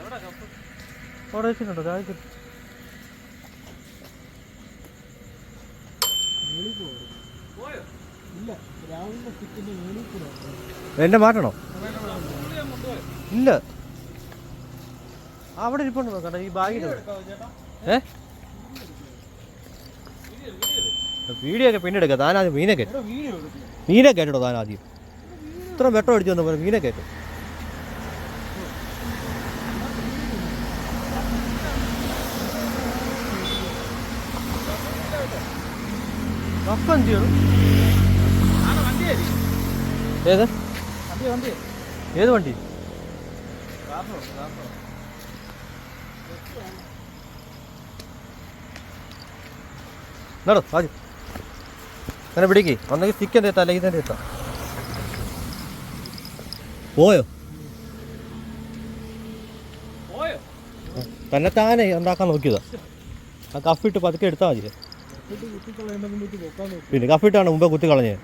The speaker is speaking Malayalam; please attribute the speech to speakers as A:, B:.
A: അവിടെ വെച്ചിട്ടുണ്ടോ താഴെ എന്നെ മാറ്റണോ? ഇല്ല. അവിടെ ഇരിപ്പുണ്ട് നോക്കണ്ട ഈ ബാഗിൽ ഏ? വീഡിയോ ഒക്കെ പിന്നെ എടുക്കാം. താനാദ്യം ആദ്യം മീനെ കയറ്റും.
B: വീഡിയോ
A: മീനെ കയറ്റോ താനാദ്യം? ആദ്യം ഇത്ര വെട്ടം അടിച്ചു വന്ന പോലെ മീനെ കയറ്റും. കപ്പ എന്ത് ചെയ്യണം ഏത്? ഏത് വണ്ടി? നടോ ആദ്യം അങ്ങനെ പിടിക്ക്. ഒന്നെങ്കിൽ ചിക്കൻ എത്താം അല്ലെങ്കിൽ തന്നെ എത്താം പോയോ?
B: പോയോ?
A: തന്നെ താനെ ഉണ്ടാക്കാൻ നോക്കിയതാ. ആ കഫിട്ട് പതുക്കെ എടുത്താൽ മതി. പിന്നെ കഫിട്ടാണ് മുമ്പേ കുത്തി കളഞ്ഞത്.